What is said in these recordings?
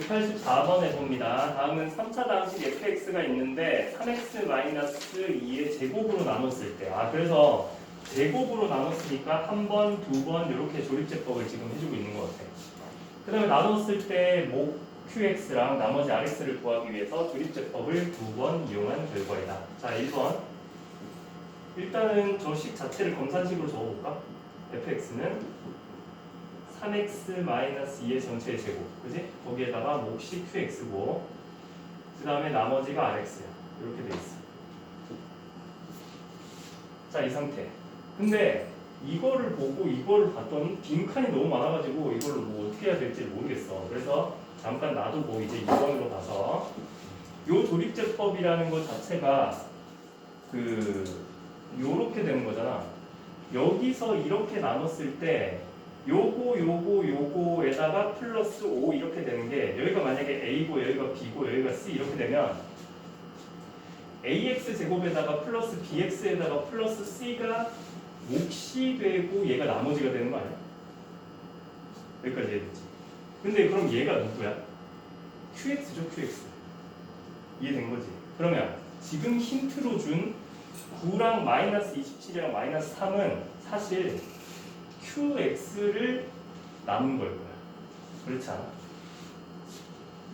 184번에 봅니다. 다음은 3차 방식 fx가 있는데 3x-2의 제곱으로 나눴을 때. 아, 그래서 제곱으로 나눴으니까 한 번, 두 번 이렇게 조립제법을 지금 해주고 있는 것 같아요. 그 다음에 나눴을 때 목 qx랑 나머지 rx를 구하기 위해서 조립제법을 두 번 이용한 결과이다. 자, 1번. 일단은 저 식 자체를 검산식으로 적어볼까? fx는 3x-2의 전체의 제곱, 그지? 거기에다가 몫이 qx고, 그 다음에 나머지가 rx야. 이렇게 돼 있어. 자, 이 상태. 근데 이거를 보고 이거를 봤더니 빈칸이 너무 많아가지고 이걸로 뭐 어떻게 해야 될지 모르겠어. 그래서 잠깐 놔두고 이제 2번으로 가서 요 조립제법이라는 것 자체가 그 요렇게 되는 거잖아. 여기서 이렇게 나눴을 때 요거 요거 요거에다가 플러스 5 이렇게 되는 게 여기가 만약에 a고 여기가 b고 여기가 c 이렇게 되면 ax 제곱에다가 플러스 bx에다가 플러스 c가 몫이 되고 얘가 나머지가 되는 거 아니야? 여기까지 이해됐지? 근데 그럼 얘가 누구야? qx죠 qx 이해된 거지? 그러면 지금 힌트로 준 9랑 마이너스 27이랑 마이너스 3은 사실 qx를 남은 걸 거야. 그렇지 않아?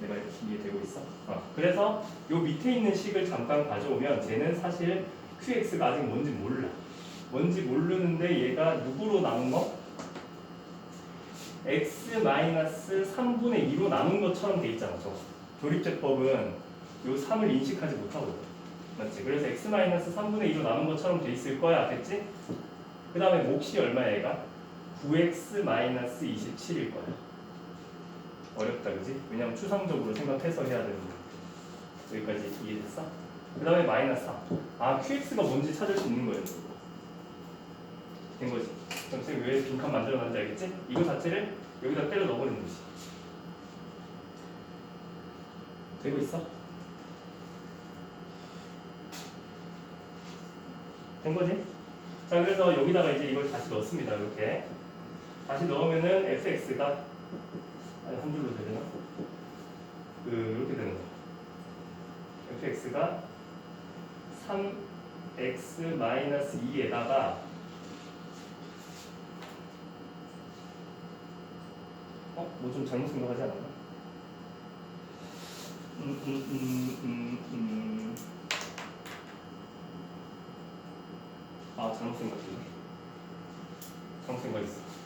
내가 이해되고 있어? 어. 그래서 요 밑에 있는 식을 잠깐 가져오면 쟤는 사실 qx가 아직 뭔지 몰라. 뭔지 모르는데 얘가 누구로 나눈 거? x-3분의 2로 나눈 것처럼 돼 있잖아. 저 조립제법은 요 3을 인식하지 못하거든. 맞지? 그래서 x-3분의 2로 나눈 것처럼 돼 있을 거야. 됐지? 그 다음에 몫이 얼마야 얘가? 9x-27일 거야. 어렵다 그지? 왜냐면 추상적으로 생각해서 해야 되는 거 여기까지 이해됐어? 그 다음에 마이너스 3. 아 qx가 뭔지 찾을 수 있는 거예요. 된 거지. 그럼 지금 왜 빈칸 만들어놨는지 알겠지? 이거 자체를 여기다 때려 넣어버리는 거지. 되고 있어? 된 거지? 자 그래서 여기다가 이제 이걸 다시 넣습니다. 이렇게 다시 넣으면은 fx가 아니 한 줄로 되려나? 그 이렇게 되는 거야. fx가 3x 마이너스 2에다가 어? 뭐 좀 잘못 생각하지 않았나? 음, 음, 음, 음, 음. 아, 잘못 생각했네. 잘못 생각했어.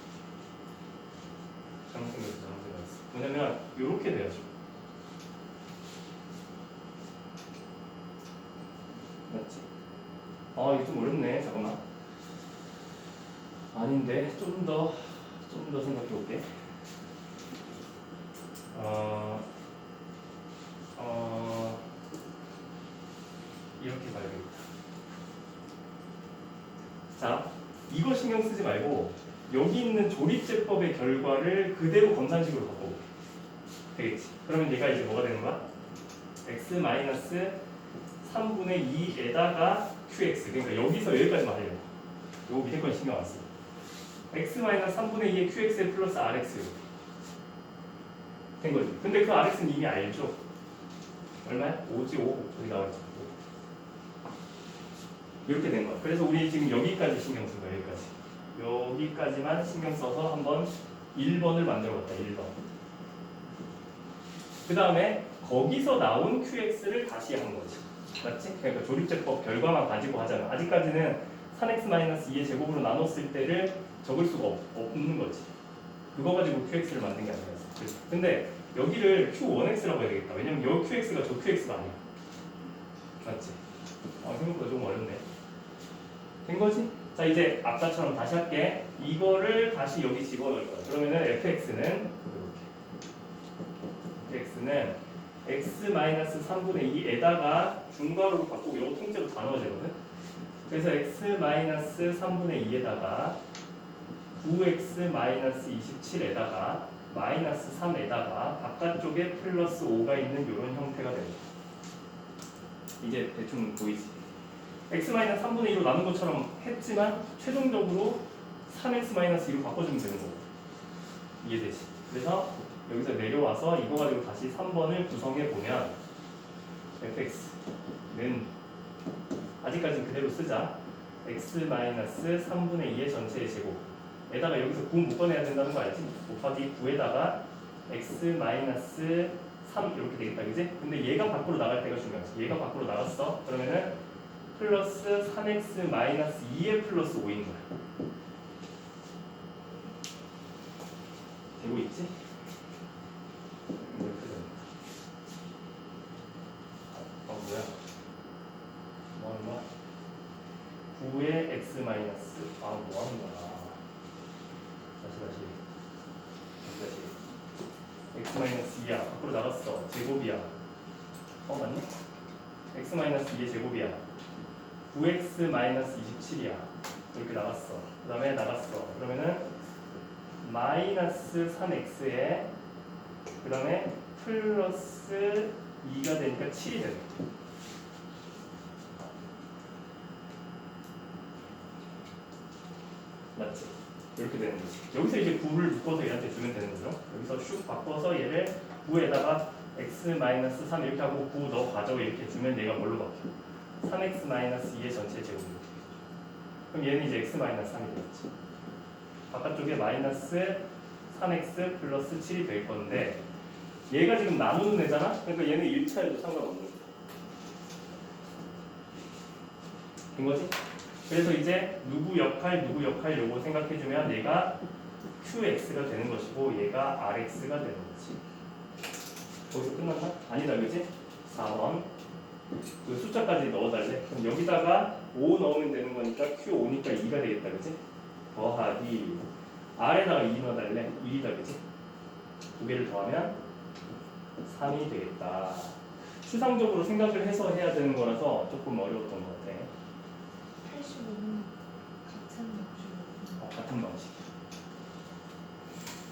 잘못 생각했어, 잘못 생각했어. 뭐냐면, 요렇게 돼야죠. 맞지? 아, 이거 좀 어렵네. 잠깐만. 아닌데, 좀 더, 좀 더 생각해 볼게. 어, 어, 이렇게 가야 겠다. 자, 이거 신경 쓰지 말고 여기 있는 조립제법의 결과를 그대로 검산식으로 바꿔볼게. 되겠지? 그러면 얘가 이제 뭐가 되는 거야? x 마이너스 3분의 2에다가 qx. 그러니까 여기서 여기까지만 하려고. 요거 밑에 건 신경 안 써. x 마이너스 3분의 2의 qx 플러스 rx. 된 거지. 근데 그 rx는 이미 알죠? 얼마야? 5지 5. 여기 나와 있죠. 이렇게 된 거야. 그래서 우리 지금 여기까지 신경 쓴 거야. 여기까지. 여기까지만 신경 써서 한번 1번을 만들어 봤다. 1번. 그 다음에 거기서 나온 qx를 다시 한 거지. 맞지? 그러니까 조립제법 결과만 가지고 하잖아. 아직까지는 3x-2의 제곱으로 나눴을 때를 적을 수가 없, 없는 거지. 그거 가지고 qx를 만든 게 아니라. 그래서. 근데 여기를 q1x라고 해야 되겠다. 왜냐면 여기 qx가 저 qx가 아니야. 맞지? 아, 생각보다 좀 어렵네. 된 거지? 자 이제 아까처럼 다시 할게. 이거를 다시 여기 집어넣을 거야. 그러면은 fx는 fx는 x-3분의 2에다가 중괄호로 바꾸고 이거 통째로 다 넣어야 되거든. 그래서 x-3분의 2에다가 9x-27에다가 마이너스 3에다가 바깥쪽에 플러스 5가 있는 이런 형태가 됩니다. 이제 대충 보이지? X-3분의 2로 나눈 것처럼 했지만 최종적으로 3x-2로 바꿔주면 되는 거고 이해되지? 그래서 여기서 내려와서 이거 가지고 다시 3번을 구성해 보면 fx는 아직까지는 그대로 쓰자 x 마이너스 3분의 2의 전체의 제곱에다가 여기서 9 묶어내야 된다는 거 알지? 곱하기 9에다가 x 마이너스 3 이렇게 되겠다 그지? 근데 얘가 밖으로 나갈 때가 중요하지 얘가 밖으로 나갔어 그러면은 플러스 3x 마이너스 2의 플러스 5인 거야 되고 있지? 어 뭐야? 뭐 하는 거야? 9의 x 마이너스 아 뭐 하는 거야? 다시 다시 다시 x 마이너스 2야 밖으로 나갔어 제곱이야 어 맞네? x 마이너스 2의 제곱이야 9x 마이너스 27이야. 이렇게 나갔어. 그 다음에 나갔어. 그러면은 마이너스 3x에 그 다음에 플러스 2가 되니까 7이 되네 맞지? 이렇게 되는 거지. 여기서 이제 9를 묶어서 얘한테 주면 되는 거죠. 여기서 슉 바꿔서 얘를 9에다가 x 마이너스 3 이렇게 하고 9 넣어 가져고 이렇게 주면 얘가 뭘로 바뀌어? 3x 마이너스 2의 전체 제곱이 돼 그럼 얘는 이제 x 마이너스 3이 되겠지 바깥쪽에 마이너스 3x 플러스 7이 될 건데 얘가 지금 나누는 애잖아? 그러니까 얘는 1차에도 상관없는 거야 된 거지? 그래서 이제 누구 역할 누구 역할 요거 생각해주면 얘가 QX가 되는 것이고 얘가 RX가 되는 거지 거기서 끝났나? 아니다 그지? 4번 그 숫자까지 넣어달래? 그럼 여기다가 5 넣으면 되는 거니까 Q5니까 2가 되겠다 그지? 더하기 R에다가 2 넣어달래? 1이다 그지? 두 개를 더하면 3이 되겠다. 추상적으로 생각을 해서 해야 되는 거라서 조금 어려웠던 것 같아. 85는 같은 방식으로. 어, 같은 방식